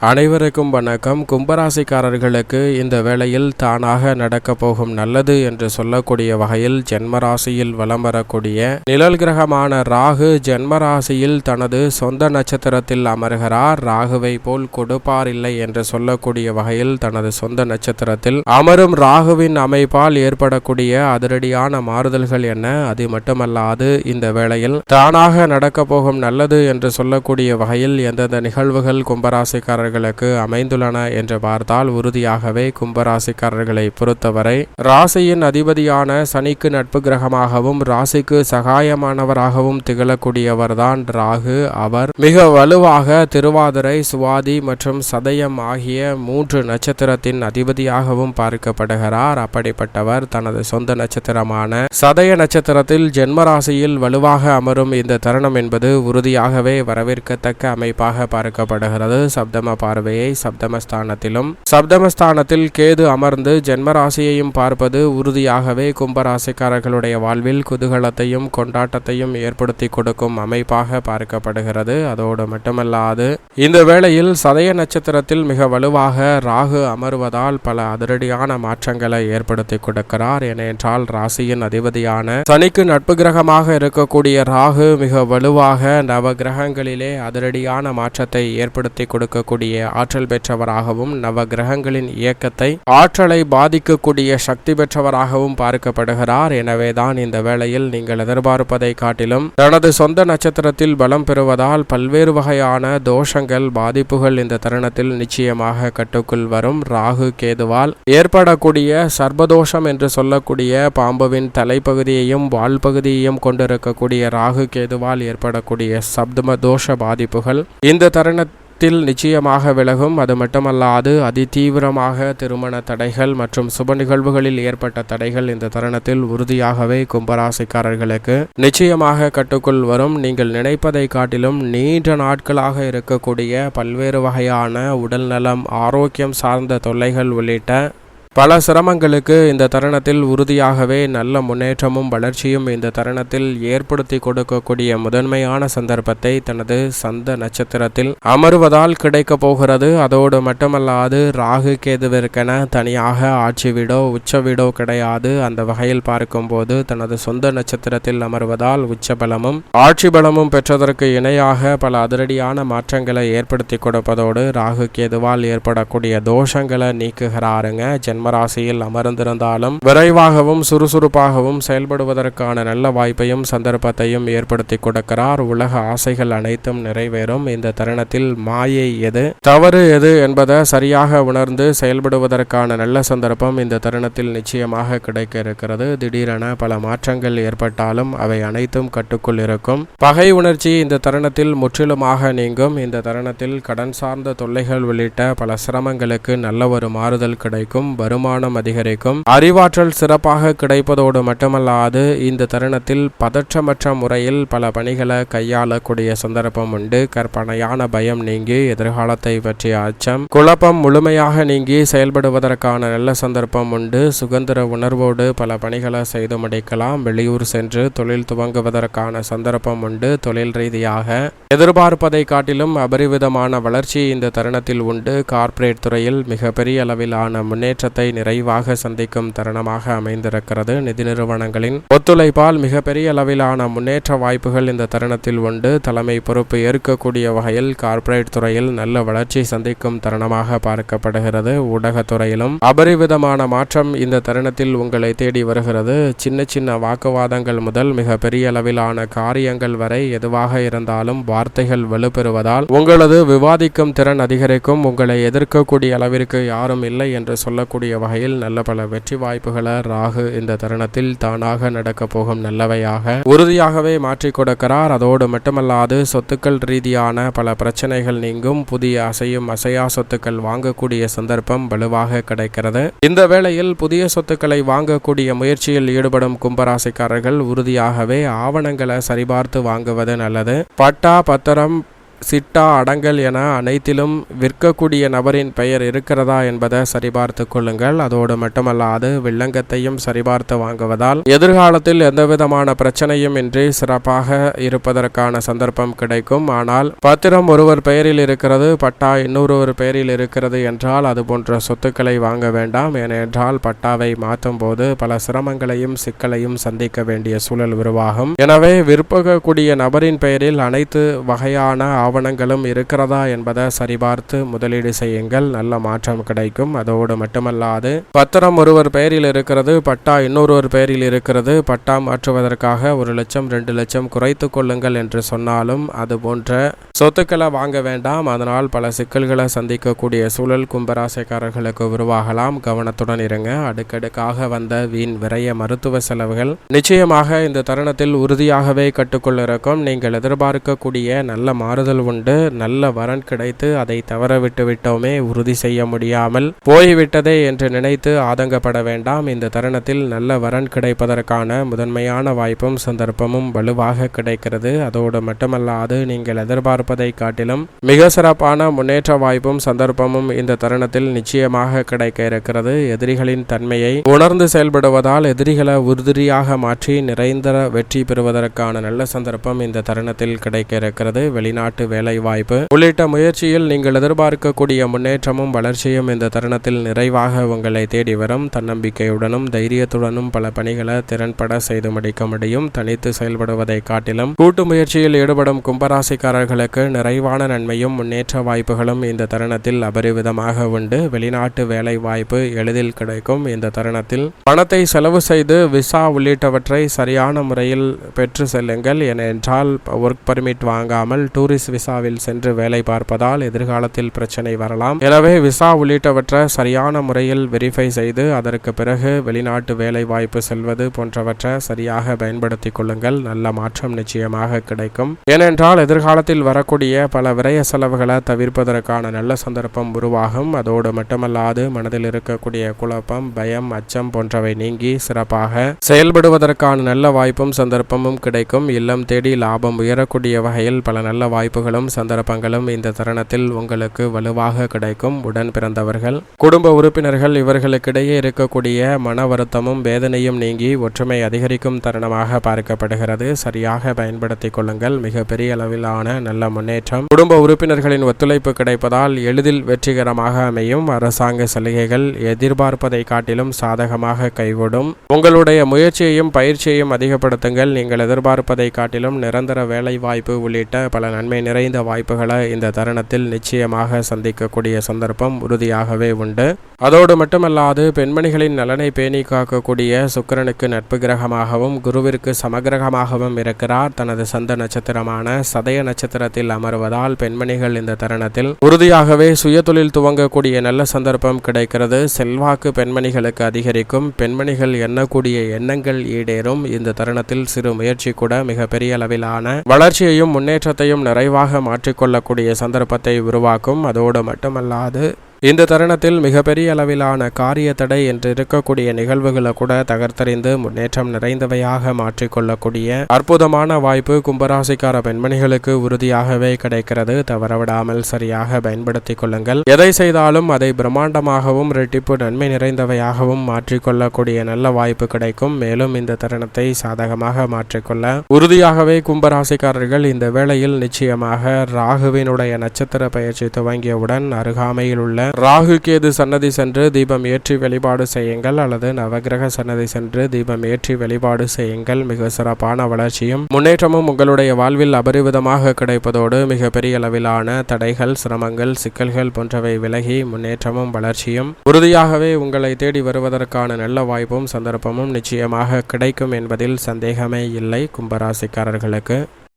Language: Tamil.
அனைவருக்கும் வணக்கம். கும்பராசிக்காரர்களுக்கு இந்த வேளையில் தானாக நடக்கப் போகும் நல்லது என்று சொல்லக்கூடிய வகையில் ஜென்மராசியில் வலம் வரக்கூடிய நிழல் கிரகமான ராகு ஜென்மராசியில் தனது சொந்த நட்சத்திரத்தில் அமர்கிறார். ராகுவை போல் கொடுப்பார் இல்லை என்று சொல்லக்கூடிய வகையில் தனது சொந்த நட்சத்திரத்தில் அமரும் ராகுவின் அமைப்பால் ஏற்படக்கூடிய அதிரடியான மாறுதல்கள் என்ன? அது மட்டுமல்லாது இந்த வேளையில் தானாக நடக்கப் போகும் நல்லது என்று சொல்லக்கூடிய வகையில் எந்தெந்த நிகழ்வுகள் ராசிக்காரர்களுக்கு அமைந்துள்ளன என்று பார்த்தால் உறுதியாகவே கும்பராசிக்காரர்களை பொறுத்தவரை ராசியின் அதிபதியான சனிக்கு நட்பு கிரகமாகவும் ராசிக்கு சகாயமானவராகவும் திகழக்கூடியவர்தான் ராகு. அவர் மிக வலுவாக திருவாதிரை சுவாதி மற்றும் சதயம் ஆகிய மூன்று நட்சத்திரத்தின் அதிபதியாகவும் பார்க்கப்படுகிறார். அப்படிப்பட்டவர் தனது சொந்த நட்சத்திரமான சதய நட்சத்திரத்தில் ஜென்மராசியில் வலுவாக அமரும் இந்த தருணம் என்பது உறுதியாகவே வரவேற்கத்தக்க அமைப்பாக பார்க்கப்படுகிறது. சப்தம பார்வையை சப்தமஸ்தானத்திலும் சப்தமஸ்தானத்தில் கேது அமர்ந்து ஜென்மராசியையும் பார்ப்பது உறுதியாகவே கும்பராசிக்காரர்களுடைய வாழ்வில் குதூகலத்தையும் கொண்டாட்டத்தையும் ஏற்படுத்தி கொடுக்கும் அமைப்பாக பார்க்கப்படுகிறது. அதோடு மட்டுமல்லாது இந்த வேளையில் சதய நட்சத்திரத்தில் மிக வலுவாக ராகு அமர்வதால் பல அதிரடியான மாற்றங்களை ஏற்படுத்தி கொடுக்கிறார். ஏனென்றால் ராசியின் அதிபதியான சனிக்கு நட்பு கிரகமாக இருக்கக்கூடிய ராகு மிக வலுவாக நவ கிரகங்களிலே அதிரடியான மாற்றத்தை ஏற்படுத்தி கொடுக்கக்கூடிய ஆற்றல் பெற்றவராகவும் நவ கிரகங்களின் இயக்கத்தை ஆற்றலை பாதிக்கக்கூடிய சக்தி பெற்றவராகவும் பார்க்கப்படுகிறார். எனவேதான் இந்த வேளையில் நீங்கள் எதிர்பார்ப்பதை காட்டிலும் தனது சொந்த நட்சத்திரத்தில் பலம் பெறுவதால் பல்வேறு வகையான தோஷங்கள் பாதிப்புகள் இந்த தருணத்தில் நிச்சயமாக கட்டுக்குள் வரும். ராகு கேதுவால் ஏற்படக்கூடிய சர்பதோஷம் என்று சொல்லக்கூடிய பாம்புவின் தலைப்பகுதியையும் வால் பகுதியையும் கொண்டிருக்கக்கூடிய ராகு கேதுவால் ஏற்படக்கூடிய சப்தம தோஷ பாதிப்புகள். இந்த தருணத்தில் நிச்சயமாக விலகும். அது மட்டுமல்லாது அதிதீவிரமாக திருமண தடைகள் மற்றும் சுப நிகழ்வுகளில் ஏற்பட்ட தடைகள் இந்த தருணத்தில் உறுதியாகவே கும்பராசிக்காரர்களுக்கு நிச்சயமாக கட்டுக்குள் வரும். நீங்கள் நினைப்பதை காட்டிலும் நீண்ட நாட்களாக இருக்கக்கூடிய பல்வேறு வகையான உடல் நலம் ஆரோக்கியம் சார்ந்த தொல்லைகள் உள்ளிட்ட பல சிரமங்களுக்கு இந்த தருணத்தில் உறுதியாகவே நல்ல முன்னேற்றமும் வளர்ச்சியும் இந்த தருணத்தில் ஏற்படுத்தி கொடுக்கக்கூடிய முதன்மையான சந்தர்ப்பத்தை தனது சந்த நட்சத்திரத்தில் அமர்வதால் கிடைக்க போகிறது. அதோடு மட்டுமல்லாது ராகு கேதுவிற்கென தனியாக ஆட்சி வீடோ உச்ச வீடோ கிடையாது. அந்த வகையில் பார்க்கும்போது தனது சொந்த நட்சத்திரத்தில் அமர்வதால் உச்ச பலமும் ஆட்சி பலமும் பெற்றதற்கு இணையாக பல அதிரடியான மாற்றங்களை ஏற்படுத்தி கொடுப்பதோடு ராகு கேதுவால் ஏற்படக்கூடிய தோஷங்களை நீக்குகிறாருங்க. ஜென்ம சிம்மராசியில் அமர்ந்திருந்தாலும் விரைவாகவும் சுறுசுறுப்பாகவும் செயல்படுவதற்கான நல்ல வாய்ப்பையும் சந்தர்ப்பத்தையும் ஏற்படுத்தி கொடுக்கிறார். உலக ஆசைகள் அனைத்தும் நிறைவேறும். இந்த தருணத்தில் மாயை எது? தவறு எது என்பதை சரியாக உணர்ந்து செயல்படுவதற்கான நல்ல சந்தர்ப்பம் இந்த தருணத்தில் நிச்சயமாக கிடைக்க இருக்கிறது திடீரென பல மாற்றங்கள் ஏற்பட்டாலும் அவை அனைத்தும் கட்டுக்குள் இருக்கும். பகை உணர்ச்சி இந்த தருணத்தில் முற்றிலுமாக நீங்கும். இந்த தருணத்தில் கடன் சார்ந்த தொல்லைகள் உள்ளிட்ட பல சிரமங்களுக்கு நல்ல ஒரு மாறுதல் கிடைக்கும். வரும் வருமானம் அதிகரிக்கும். அறிவாற்றல் சிறப்பாக கிடைப்பதோடு மட்டுமல்லாது இந்த தருணத்தில் பதற்றமற்ற முறையில் பல பணிகளை கையாளக்கூடிய சந்தர்ப்பம் உண்டு. கற்பனையான பயம் நீங்கி எதிர்காலத்தை பற்றிய அச்சம். குழப்பம் முழுமையாக நீங்கி செயல்படுவதற்கான நல்ல சந்தர்ப்பம் உண்டு. சுதந்திர உணர்வோடு பல பணிகளை செய்து முடிக்கலாம். வெளியூர் சென்று தொழில் துவங்குவதற்கான சந்தர்ப்பம் உண்டு. தொழில் ரீதியாக எதிர்பார்ப்பதை காட்டிலும் அபரிவிதமான வளர்ச்சி இந்த தருணத்தில் உண்டு. கார்ப்பரேட் துறையில் மிகப்பெரிய அளவிலான முன்னேற்றத்தை நிறைவாக சந்திக்கும் தருணமாக அமைந்திருக்கிறது. நிதி நிறுவனங்களின் ஒத்துழைப்பால் மிகப்பெரிய அளவிலான முன்னேற்ற வாய்ப்புகள் இந்த தருணத்தில் உண்டு. தலைமை பொறுப்பு ஏற்கக்கூடிய வகையில் கார்ப்பரேட் துறையில் நல்ல வளர்ச்சி சந்திக்கும் தருணமாக பார்க்கப்படுகிறது. ஊடகத்துறையிலும் அபரிவிதமான மாற்றம் இந்த தருணத்தில் உங்களை தேடி வருகிறது. சின்ன சின்ன வாக்குவாதங்கள் முதல் மிக பெரிய அளவிலான காரியங்கள் வரை எதுவாக இருந்தாலும் வார்த்தைகள் வலுப்பெறுவதால் உங்களது விவாதிக்கும் திறன் அதிகரிக்கும். உங்களை எதிர்க்கக்கூடிய அளவிற்கு யாரும் இல்லை என்று சொல்லக்கூடிய வகையில் நல்ல பல வெற்றி வாய்ப்புகளை ராகு இந்த தருணத்தில் தானாக நடக்க போகும் நல்லவையாக உறுதியாகவே மாற்றி கொடுக்கிறார். அதோடு மட்டுமல்லாது சொத்துக்கள் ரீதியான பல பிரச்சனைகள் நீங்கும். புதிய அசையும் அசையா சொத்துக்கள் வாங்கக்கூடிய சந்தர்ப்பம் வலுவாக கிடைக்கிறது. இந்த வேளையில் புதிய சொத்துக்களை வாங்கக்கூடிய முயற்சியில் ஈடுபடும் கும்பராசிக்காரர்கள் உறுதியாகவே ஆவணங்களை சரிபார்த்து வாங்குவது நல்லது. பட்டா பத்திரம் சிட்டா அடங்கல் என அனைத்திலும் விற்கக்கூடிய நபரின் பெயர் இருக்கிறதா என்பதை சரிபார்த்து கொள்ளுங்கள். அதோடு மட்டுமல்லாது வில்லங்கத்தையும் சரிபார்த்து வாங்குவதால் எதிர்காலத்தில் எந்தவிதமான பிரச்சனையும் இன்றி சிறப்பாக இருப்பதற்கான சந்தர்ப்பம் கிடைக்கும். ஆனால் பத்திரம் ஒருவர் பெயரில் இருக்கிறது பட்டா இன்னொருவர் பெயரில் இருக்கிறது என்றால் அது போன்ற சொத்துக்களை வாங்க வேண்டாம். ஏனென்றால் பட்டாவை மாற்றும் போது பல சிரமங்களையும் சிக்கலையும் சந்திக்க வேண்டிய சூழல் உருவாகும். எனவே விற்பகக்கூடிய நபரின் பெயரில் அனைத்து வகையான ஆவணங்களும் இருக்கிறதா என்பதை சரிபார்த்து முதலீடு செய்யுங்கள். நல்ல மாற்றம் கிடைக்கும். அதோடு மட்டுமல்லாது பத்திரம் ஒருவர் பெயரில் இருக்கிறது பட்டா இன்னொருவர் பெயரில் இருக்கிறது பட்டா மாற்றுவதற்காக ஒரு லட்சம் ரெண்டு லட்சம் குறைத்து கொள்ளுங்கள் என்று சொன்னாலும் அது போன்ற சொத்துக்களை வாங்க வேண்டாம். அதனால் பல சிக்கல்களை சந்திக்கக்கூடிய சூழல் கும்பராசைக்காரர்களுக்கு உருவாகலாம். கவனத்துடன் இருங்க. அடுக்கடுக்காக வந்த வீண் விரைய மருத்துவ செலவுகள் நிச்சயமாக இந்த தருணத்தில் உறுதியாகவே கட்டுக்குள் இருக்கும். நீங்கள் எதிர்பார்க்கக்கூடிய நல்ல மாறுதல் உண்டு. நல்ல வரன் கிடைத்து அதை தவற விட்டு விட்டோமே உறுதி செய்ய முடியாமல் போய்விட்டதே என்று நினைத்து ஆதங்கப்பட வேண்டாம். இந்த தருணத்தில் நல்ல வரன் கிடைப்பதற்கான முதன்மையான வாய்ப்பும் சந்தர்ப்பமும் வலுவாக கிடைக்கிறது. அதோடு மட்டுமல்லாது நீங்கள் எதிர்பார்ப்பதை காட்டிலும் மிக சிறப்பான முன்னேற்ற வாய்ப்பும் சந்தர்ப்பமும் இந்த தருணத்தில் நிச்சயமாக கிடைக்க இருக்கிறது. எதிரிகளின் தன்மையை உணர்ந்து செயல்படுவதால் எதிரிகளை உறுதியாக மாற்றி நிறைந்த வெற்றி பெறுவதற்கான நல்ல சந்தர்ப்பம் இந்த தருணத்தில் கிடைக்க இருக்கிறது. வெளிநாட்டு வேலை வாய்ப்பு உள்ளிட்ட முயற்சியில் நீங்கள் எதிர்பார்க்கக்கூடிய முன்னேற்றமும் வளர்ச்சியும் இந்த தருணத்தில் நிறைவாக உங்களை தேடி வரும். தன்னம்பிக்கையுடனும் தைரியத்துடனும் பல பணிகளை திறன்பட செய்து முடிக்க முடியும். தனித்து செயல்படுவதை காட்டிலும் கூட்டு முயற்சியில் ஈடுபடும் கும்பராசிக்காரர்களுக்கு நிறைவான நன்மையும் முன்னேற்ற வாய்ப்புகளும் இந்த தருணத்தில் அபரிவிதமாக உண்டு. வெளிநாட்டு வேலை வாய்ப்பு எளிதில் கிடைக்கும். இந்த தருணத்தில் பணத்தை செலவு செய்து விசா உள்ளிட்டவற்றை சரியான முறையில் பெற்று செல்லுங்கள். ஏனென்றால் ஒர்க் பர்மிட் வாங்காமல் டூரிஸ்ட் விசாவில் சென்று வேலை பார்ப்பதால் எதிர்காலத்தில் பிரச்சனை வரலாம். எனவே விசா உள்ளிட்டவற்றை சரியான முறையில் வெரிஃபை செய்து அதற்கு பிறகு வெளிநாட்டு வேலை வாய்ப்பு செல்வது போன்றவற்றை சரியாக பயன்படுத்திக் கொள்ளுங்கள். நல்ல மாற்றம் நிச்சயமாக கிடைக்கும். ஏனென்றால் எதிர்காலத்தில் வரக்கூடிய பல விரய செலவுகளை தவிர்ப்பதற்கான நல்ல சந்தர்ப்பம் உருவாகும். அதோடு மட்டுமல்லாது மனதில் இருக்கக்கூடிய குழப்பம் பயம் அச்சம் போன்றவை நீங்கி சிறப்பாக செயல்படுவதற்கான நல்ல வாய்ப்பும் சந்தர்ப்பமும் கிடைக்கும். இல்லம் தேடி லாபம் உயரக்கூடிய வகையில் பல நல்ல வாய்ப்புகளும் சந்தர்ப்பங்களும் இந்த தருணத்தில் உங்களுக்கு வலுவாக கிடைக்கும். உடன் பிறந்தவர்கள் குடும்ப உறுப்பினர்கள் இவர்களுக்கிடையே இருக்கக்கூடிய மன வருத்தமும் வேதனையும் நீங்கி ஒற்றுமை அதிகரிக்கும் தருணமாக பார்க்கப்படுகிறது. சரியாக பயன்படுத்திக் கொள்ளுங்கள். மிக பெரிய அளவிலான நல்ல முன்னேற்றம். குடும்ப உறுப்பினர்களின் ஒத்துழைப்பு கிடைப்பதால் எளிதில் வெற்றிகரமாக அமையும். அரசாங்க சலுகைகள் எதிர்பார்ப்பதை காட்டிலும் சாதகமாக கைகூடும். உங்களுடைய முயற்சியையும் பயிற்சியையும் அதிகப்படுத்துங்கள். நீங்கள் எதிர்பார்ப்பதை காட்டிலும் நிரந்தர வேலை வாய்ப்பு உள்ளிட்ட பல நன்மை நிறைந்த வாய்ப்புகளை இந்த தருணத்தில் நிச்சயமாக சந்திக்கக்கூடிய சந்தர்ப்பம் உறுதியாகவே உண்டு. அதோடு மட்டுமல்லாது பெண்மணிகளின் நலனை பேணி காக்கக்கூடிய சுக்கிரனுக்கு நட்பு கிரகமாகவும் குருவிற்கு சமகிரகமாகவும் இருக்கிறார். தனது சந்த நட்சத்திரமான சதய நட்சத்திரத்தில் அமர்வதால் பெண்மணிகள் இந்த தருணத்தில் உறுதியாகவே சுயதொழில் துவங்கக்கூடிய நல்ல சந்தர்ப்பம் கிடைக்கிறது. செல்வாக்கு பெண்மணிகளுக்கு அதிகரிக்கும். பெண்மணிகள் எண்ணக்கூடிய எண்ணங்கள் ஈடேறும். இந்த தருணத்தில் சிறு முயற்சி கூட மிக பெரிய அளவிலான வளர்ச்சியையும் முன்னேற்றத்தையும் நிறைவாக மாற்றிக்கொள்ளக்கூடிய சந்தர்ப்பத்தை உருவாக்கும். அதோடு மட்டுமல்லாது இந்த தருணத்தில் மிகப்பெரிய அளவிலான காரிய தடை என்று இருக்கக்கூடிய நிகழ்வுகளை கூட தகர்த்தறிந்து முன்னேற்றம் நிறைந்தவையாக மாற்றிக்கொள்ளக்கூடிய அற்புதமான வாய்ப்பு கும்பராசிக்கார பெண்மணிகளுக்கு உறுதியாகவே கிடைக்கிறது. தவறவிடாமல் சரியாக பயன்படுத்திக் கொள்ளுங்கள். எதை செய்தாலும் அதை பிரம்மாண்டமாகவும் ரெட்டிப்பு நன்மை நிறைந்தவையாகவும் மாற்றிக்கொள்ளக்கூடிய நல்ல வாய்ப்பு கிடைக்கும். மேலும் இந்த தருணத்தை சாதகமாக மாற்றிக்கொள்ள உறுதியாகவே கும்பராசிக்காரர்கள் இந்த வேளையில் நிச்சயமாக ராகுவினுடைய நட்சத்திர பயிற்சி துவங்கியவுடன் அருகாமையில் உள்ள ராகு கேது சன்னதி சென்று தீபம் ஏற்றி வழிபாடு செய்யுங்கள் அல்லது நவகிரக சன்னதி சென்று தீபம் ஏற்றி வழிபாடு செய்யுங்கள். மிக சிறப்பான வளர்ச்சியும் முன்னேற்றமும் உங்களுடைய வாழ்வில் அபரிவிதமாக கிடைப்பதோடு மிக பெரிய அளவிலான தடைகள் சிரமங்கள் சிக்கல்கள் போன்றவை விலகி முன்னேற்றமும் வளர்ச்சியும் உறுதியாகவே உங்களை தேடி வருவதற்கான நல்ல வாய்ப்பும் சந்தர்ப்பமும் நிச்சயமாக கிடைக்கும் என்பதில் சந்தேகமே இல்லை. கும்பராசிக்காரர்களுக்கு